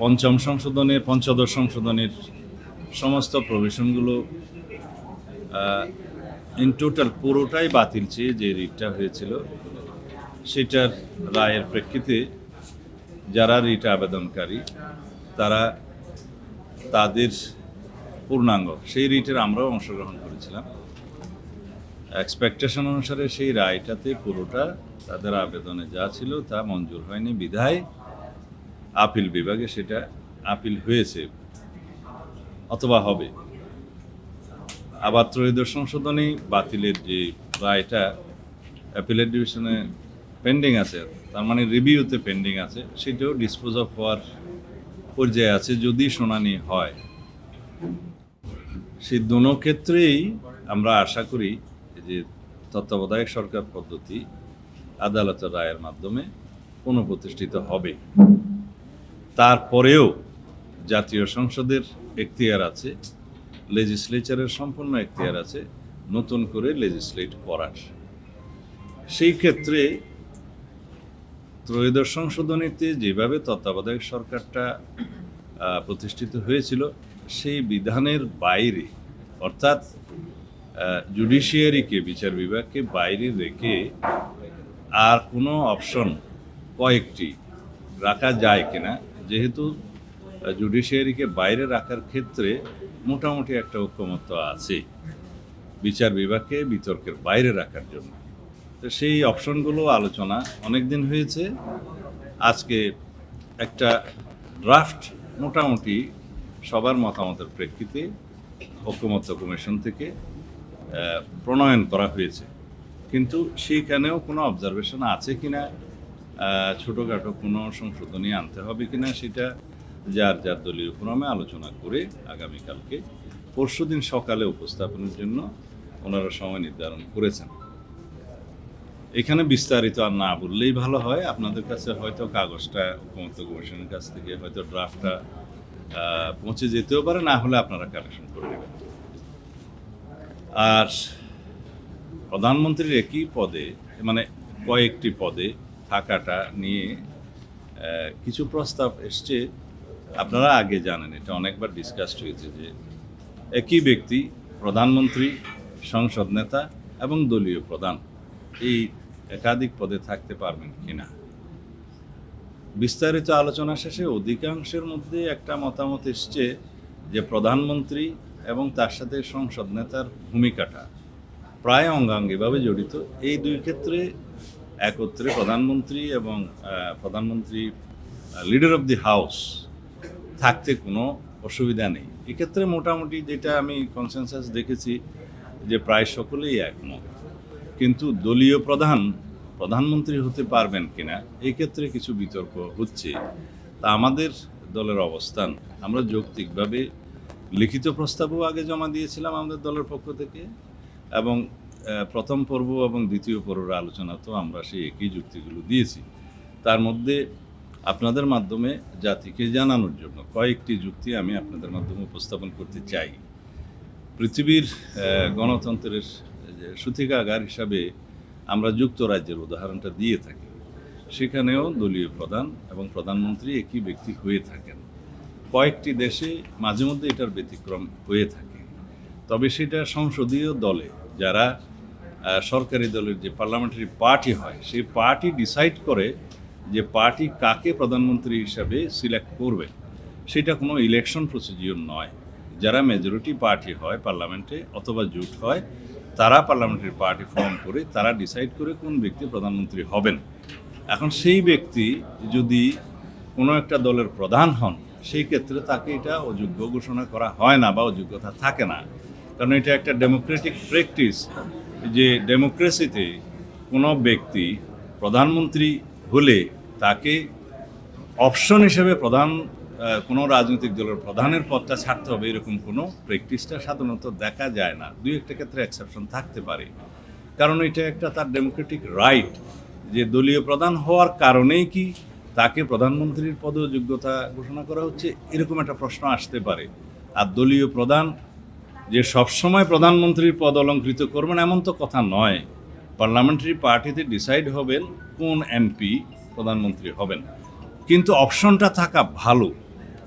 পঞ্চম সংশোধনে, পঞ্চদশ সংশোধনের সমস্ত প্রভিশনগুলো ইন টোটাল পুরোটাই বাতিল চেয়ে যে রিটটা হয়েছিল, সেটার রায়ের প্রেক্ষিতে যারা রিট আবেদনকারী, তারা তাদের পূর্ণাঙ্গ, সেই রিটের আমরাও অংশগ্রহণ করেছিলাম। এক্সপেকটেশন অনুসারে সেই রায়টাতে পুরোটা তাদের আবেদনে যা ছিল তা মঞ্জুর হয়নি, বিধায় আপিল বিভাগে সেটা আপিল হয়েছে, অথবা হবে। আবার ত্রয়োদশ সংশোধনী বাতিলের যে রায়টা অ্যাপিলেট ডিভিশনে পেন্ডিং আছে, তার মানে রিভিউতে পেন্ডিং আছে, সেটাও ডিসপোজ অফ হওয়ার পর্যায়ে আছে যদি শুনানি হয়। সেই দোনো ক্ষেত্রেই আমরা আশা করি যে তত্ত্বাবধায়ক সরকার পদ্ধতি আদালতের রায়ের মাধ্যমে পুনঃপ্রতিষ্ঠিত হবে। তারপরেও জাতীয় সংসদের এখতিয়ার আছে লেজিসলেচারের সম্পূর্ণ এখতিয়ার আছে, নতুন করে লেজিসলেট করার। সেই ক্ষেত্রে ত্রয়োদশ সংশোধনীতে যেভাবে তত্ত্বাবধায়ক সরকারটা প্রতিষ্ঠিত হয়েছিল, সেই বিধানের বাইরে, অর্থাৎ জুডিশিয়ারিকে বিচার বিভাগকে বাইরে রেখে আর কোনো অপশন কয়েকটি রাখা যায় কিনা যেহেতু জুডিশিয়ারিকে বাইরে রাখার ক্ষেত্রে মোটামুটি একটা ঐক্যমত্য আছে। বিচার বিভাগকে বিতর্কের বাইরে রাখার জন্য। তো সেই অপশনগুলো আলোচনা অনেক দিন হয়েছে। আজকে একটা ড্রাফট মোটামুটি সবার মতামতের প্রেক্ষিতে ঐক্যমত্য কমিশন থেকে প্রণয়ন করা হয়েছে। কিন্তু সেইখানেও কোনো অবজারভেশন আছে কিনা আহ, ছোটোখাটো কোনো সংশোধনী আনতে হবে কিনা সেটা যার যার দলীয় ক্রমে আলোচনা করে আগামীকালকে, পরশুদিন সকালে উপস্থাপনের জন্য ওনারা সময় নির্ধারণ করেছেন। এখানে বিস্তারিত আর না বললেই ভালো হয়। আপনাদের কাছে হয়তো কাগজটা ঐক্যমত্য কমিশনের কাছ থেকে হয়তো ড্রাফটটা পৌঁছে যেতেও পারে, না হলে আপনারা কালেকশন করে নেবেন। আর প্রধানমন্ত্রীর একই পদে মানে কয়েকটি পদে থাকাটা নিয়ে কিছু প্রস্তাব এসছে। আপনারা আগে জানেন, এটা অনেকবার ডিসকাসড হয়েছে যে একই ব্যক্তি প্রধানমন্ত্রী, সংসদ নেতা এবং দলীয় প্রধান, এই একাধিক পদে থাকতে পারবেন কিনা? বিস্তারিত আলোচনা শেষে অধিকাংশের মধ্যে একটা মতামত এসছে যে প্রধানমন্ত্রী এবং তার সাথে সংসদ নেতার ভূমিকাটা প্রায় অঙ্গাঙ্গিভাবে জড়িত। এই দুই ক্ষেত্রে একত্রে প্রধানমন্ত্রী এবং প্রধানমন্ত্রী লিডার অফ দি হাউস থাকতে কোনো অসুবিধা নেই। এক্ষেত্রে মোটামুটি যেটা আমি কনসেনসাস দেখেছি যে প্রায় সকলেই একমত। কিন্তু দলীয় প্রধান, প্রধানমন্ত্রী হতে পারবেন কিনা, এই ক্ষেত্রে কিছু বিতর্ক হচ্ছে। তা আমাদের দলের অবস্থান। আমরা যৌক্তিকভাবে লিখিত প্রস্তাবও আগে জমা দিয়েছিলাম আমাদের দলের পক্ষ থেকে এবং প্রথম পর্ব এবং দ্বিতীয় পর্বের আলোচনা তো আমরা সেই একই যুক্তিগুলো দিয়েছি। তার মধ্যে আপনাদের মাধ্যমে জাতিকে জানানোর জন্য কয়েকটি যুক্তি আমি আপনাদের মাধ্যমে উপস্থাপন করতে চাই। পৃথিবীর গণতন্ত্রের সূতিকাগার হিসাবে আমরা যুক্তরাজ্যের উদাহরণটা দিয়ে থাকি। সেখানেও দলীয় প্রধান এবং প্রধানমন্ত্রী একই ব্যক্তি হয়ে থাকেন। কয়েকটি দেশে মাঝে মধ্যে এটার ব্যতিক্রম হয়ে থাকে। তবে সেটা সংসদীয় দলে যারা সরকারি দলের যে পার্লামেন্টারি পার্টি হয়, সেই পার্টি ডিসাইড করে যে পার্টি কাকে প্রধানমন্ত্রী হিসাবে সিলেক্ট করবে, সেটা কোনো ইলেকশন প্রসিডিওর নয়। যারা মেজরিটি পার্টি হয় পার্লামেন্টে অথবা জোট হয়, তারা পার্লামেন্টারি পার্টি ফর্ম করে, তারা ডিসাইড করে কোন ব্যক্তি প্রধানমন্ত্রী হবেন। এখন সেই ব্যক্তি যদি কোনো একটা দলের প্রধান হন, সেই ক্ষেত্রে তাকে এটা অযোগ্য ঘোষণা করা হয় না বা অযোগ্যতা থাকে না। কারণ এটা একটা ডেমোক্রেটিক প্র্যাকটিস যে ডেমোক্রেসিতে কোনো ব্যক্তি প্রধানমন্ত্রী হলে তাকে অপশন হিসেবে প্রধান কোনো রাজনৈতিক দলের প্রধানের পদটা ছাড়তে হবে এরকম কোনো প্র্যাকটিসটা সাধারণত দেখা যায় না। দুই একটা ক্ষেত্রে এক্সেপশন থাকতে পারে। কারণ এটা একটা তার ডেমোক্রেটিক রাইট যে দলীয় প্রধান হওয়ার কারণেই কি তাকে প্রধানমন্ত্রীর পদেও যোগ্যতা ঘোষণা করা হচ্ছে, এরকম একটা প্রশ্ন আসতে পারে। আর দলীয় প্রধান যে সবসময় প্রধানমন্ত্রীর পদ অলঙ্কৃত করবেন এমন তো কথা নয়। পার্লামেন্টারি পার্টিতে ডিসাইড হবেন কোন এমপি প্রধানমন্ত্রী হবেন। কিন্তু অপশনটা থাকা ভালো।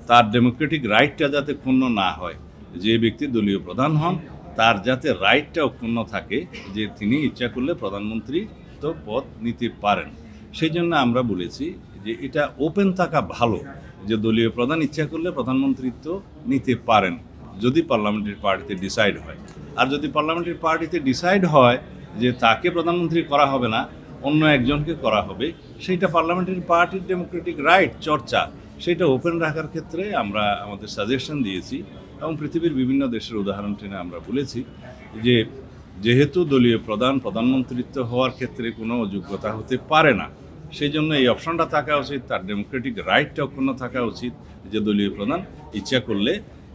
তার ডেমোক্রেটিক রাইটটা যাতে ক্ষুণ্ণ না হয়। যে ব্যক্তি দলীয় প্রধান হন, তার যাতে রাইটটা অক্ষুণ্ণ থাকে, যে তিনি ইচ্ছা করলে প্রধানমন্ত্রী তো পদ নিতে পারেন। সেই জন্য আমরা বলেছি যে এটা ওপেন থাকা ভালো। যে দলীয় প্রধান ইচ্ছা করলে প্রধানমন্ত্রিত্ব নিতে পারেন। যদি পার্লামেন্টারি পার্টিতে ডিসাইড হয়। আর যদি পার্লামেন্টারি পার্টিতে ডিসাইড হয় যে তাকে প্রধানমন্ত্রী করা হবে না, অন্য একজনকে করা হবে, সেইটা পার্লামেন্টারি পার্টির ডেমোক্রেটিক রাইট চর্চা, সেটা ওপেন রাখার ক্ষেত্রে আমরা আমাদের সাজেশন দিয়েছি এবং পৃথিবীর বিভিন্ন দেশের উদাহরণ টেনে আমরা বলেছি যে যেহেতু দলীয় প্রধান প্রধানমন্ত্রিত্ব হওয়ার ক্ষেত্রে কোনো যোগ্যতা হতে পারে না সেই জন্য এই অপশনটা থাকা উচিত, তার ডেমোক্রেটিক রাইটটা অক্ষুণ্ণ থাকা উচিত যে দলীয় প্রধান ইচ্ছা করলে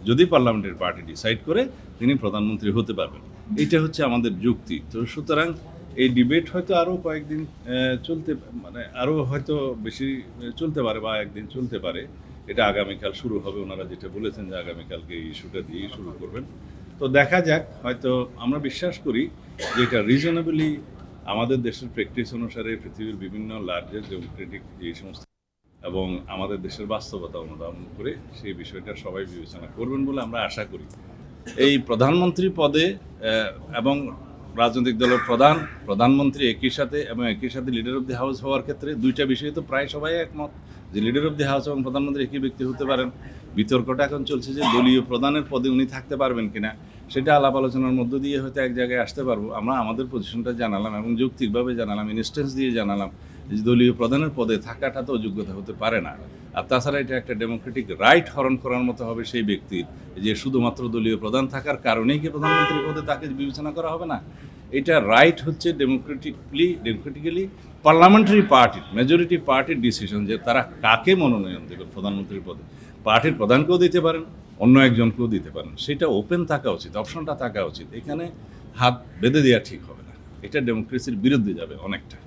যদি পার্লামেন্টের পার্টি ডিসাইড করে, তিনি প্রধানমন্ত্রী হতে পারবেন। এটা হচ্ছে আমাদের যুক্তি। তো সুতরাং এই ডিবেট হয়তো আরও কয়েকদিন চলতে মানে আরও হয়তো বেশি চলতে পারে বা একদিন চলতে পারে। এটা আগামীকাল শুরু হবে। ওনারা যেটা বলেছেন যে আগামীকালকে এই ইস্যুটা দিয়েই শুরু করবেন। তো দেখা যাক, হয়তো আমরা বিশ্বাস করি যে এটা রিজনেবলি আমাদের দেশের প্র্যাকটিস অনুসারে পৃথিবীর বিভিন্ন লার্জেস্ট ডেমোক্রেটিক যে সমস্ত এবং আমাদের দেশের বাস্তবতা অনুধাবন করে, সেই বিষয়টা সবাই বিবেচনা করবেন বলে আমরা আশা করি। এই প্রধানমন্ত্রী পদে এবং রাজনৈতিক দলের প্রধান, প্রধানমন্ত্রী একই সাথে এবং একই সাথে লিডার অফ দি হাউস হওয়ার ক্ষেত্রে দুইটা বিষয়ে তো প্রায় সবাই একমত, যে লিডার অফ দি হাউস এবং প্রধানমন্ত্রী একই ব্যক্তি হতে পারেন। বিতর্কটা এখন চলছে যে দলীয় প্রধানের পদে উনি থাকতে পারবেন কিনা, সেটা আলাপ আলোচনার মধ্য দিয়ে হয়তো এক জায়গায় আসতে পারব। আমরা আমাদের পজিশনটা জানালাম এবং যৌক্তিকভাবে জানালাম ইনস্টেন্স দিয়ে জানালাম দলীয় প্রধানের পদে থাকাটা তো যোগ্যতা হতে পারে না। আর তাছাড়া এটা একটা ডেমোক্রেটিক রাইট হরণ করার মতো হবে সেই ব্যক্তির যে শুধুমাত্র দলীয় প্রধান থাকার কারণেই কি প্রধানমন্ত্রী পদে তাকে বিবেচনা করা হবে না? এটা রাইট হচ্ছে ডেমোক্রেটিকলি, ডেমোক্রেটিক্যালি পার্লামেন্টারি পার্টির, মেজরিটি পার্টির ডিসিশন যে তারা কাকে মনোনয়ন দেবে প্রধানমন্ত্রীর পদে। পার্টির প্রধানকেও দিতে পারেন, অন্য একজনকেও দিতে পারেন। সেটা ওপেন থাকা উচিত অপশনটা থাকা উচিত। এখানে হাত বেঁধে দেওয়া ঠিক হবে না। এটা ডেমোক্রেসির বিরুদ্ধে যাবে অনেকটা।